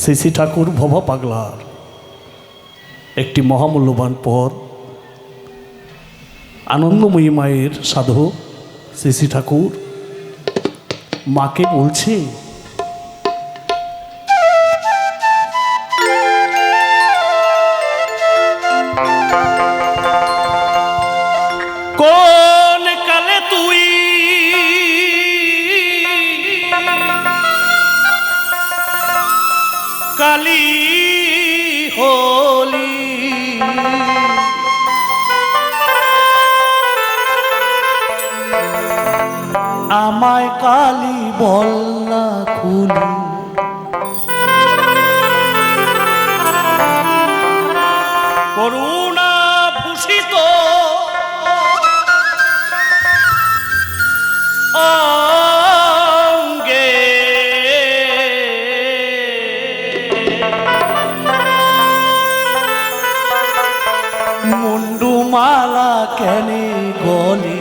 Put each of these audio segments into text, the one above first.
শ্রী ঠাকুর ভব পাগলার। একটি মহামূল্যবান পদ আনন্দময়ী মায়ের সাধু শ্রী ঠাকুর মাকে বলছে আমায় কালি বল্লা খুলি। করুণা ভূষিত। অঙ্গে মুন্ডুমালা কেনে গলে।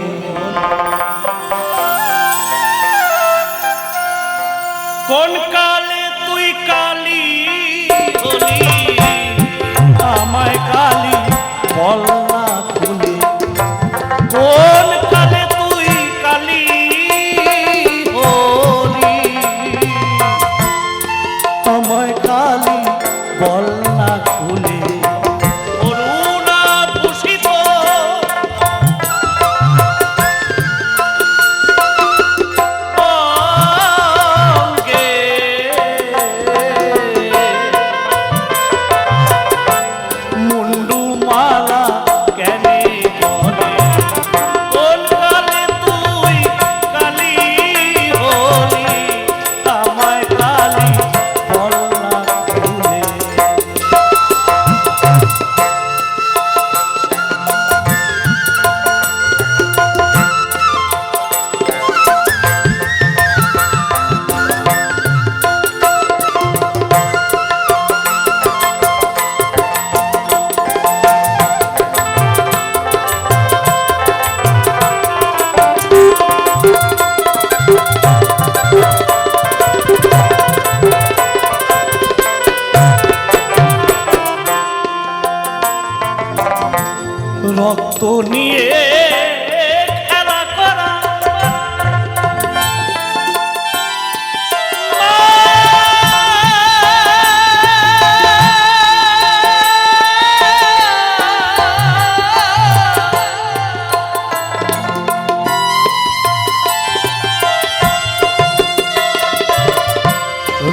রক্ত নিয়ে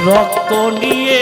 রক্ত নিয়ে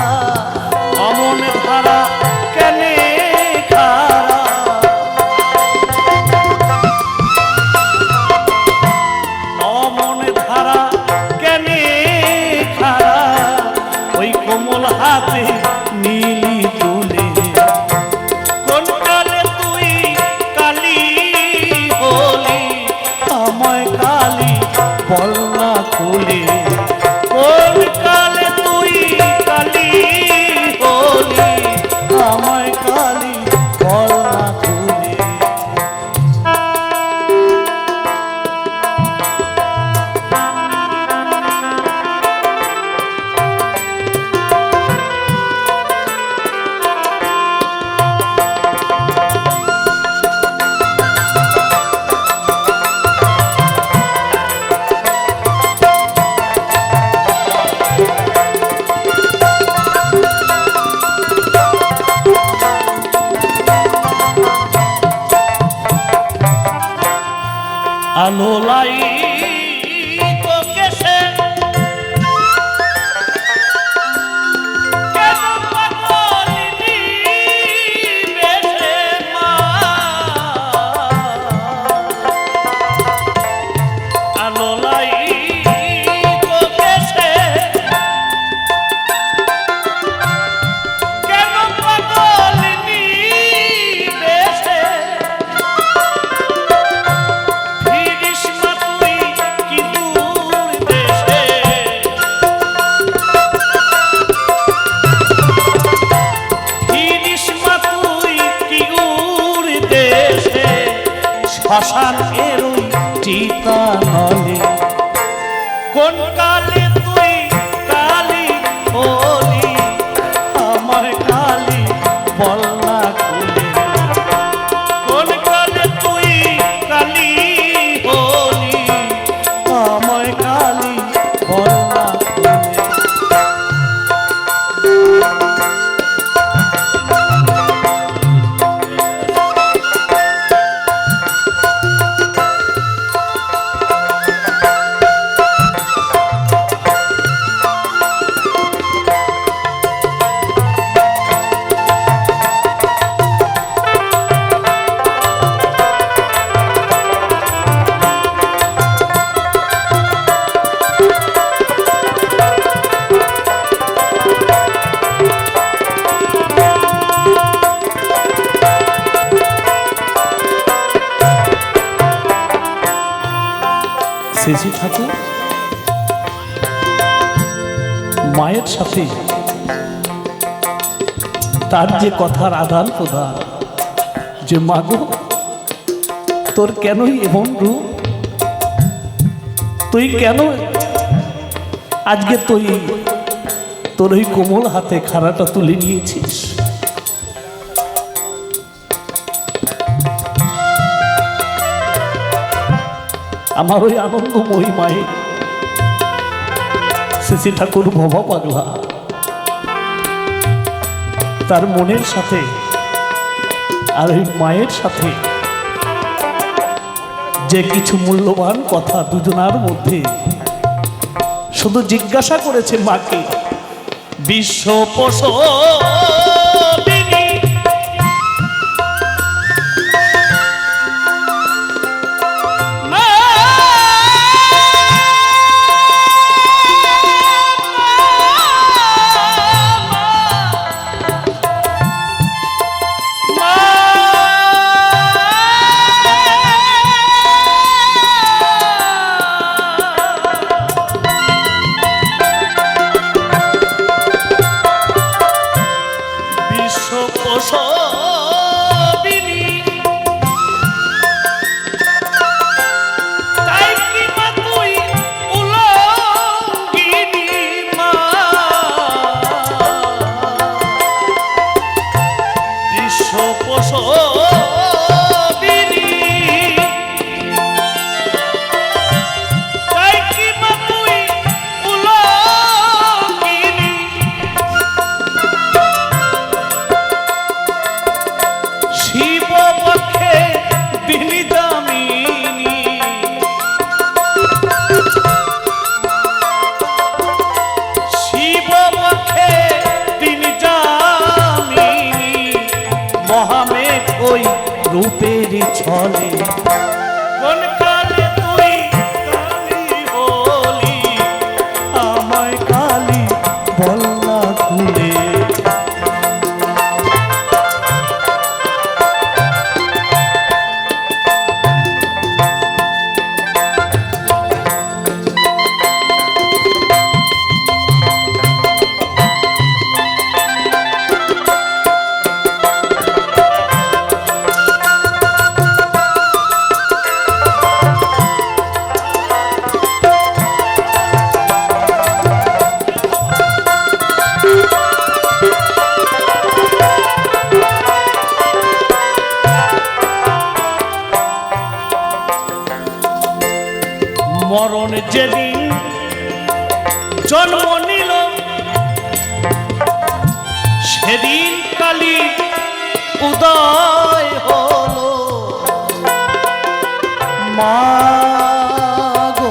হাতে রাখো শ্রী ঠাকুর মায়ের সাথে তার যে কথার আদান প্রদান, যে মাগো তোর কেনই এমন রূপ? তুই কেন আজকে তুই তোর ওই কোমল হাতে খাড়াটা তুলে নিয়েছিস? আমার ওই আনন্দময়ী মায়ের। শ্রী ঠাকুর ভবা পাগলা। তার মনের সাথে আর ওই মায়ের সাথে যে কিছু মূল্যবান কথা দুজনার মধ্যে শুধু জিজ্ঞাসা করেছে মাকে, বিশ্ব সেদিন কালি উদয় হলো। মা গো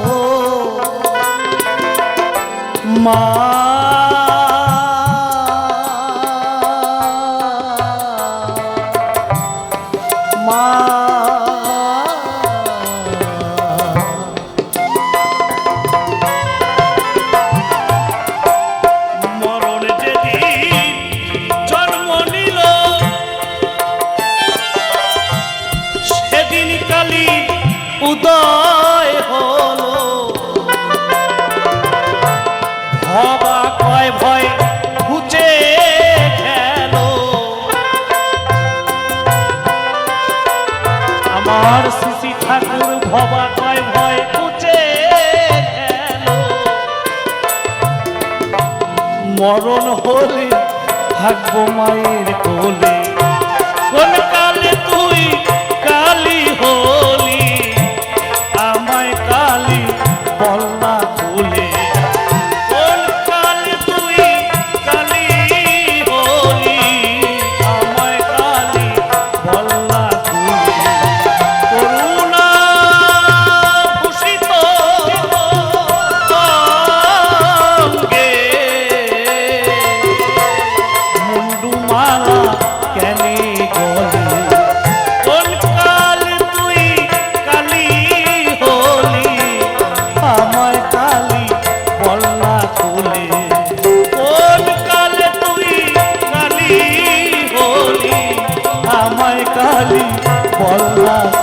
মা থাকব মায়ের খালি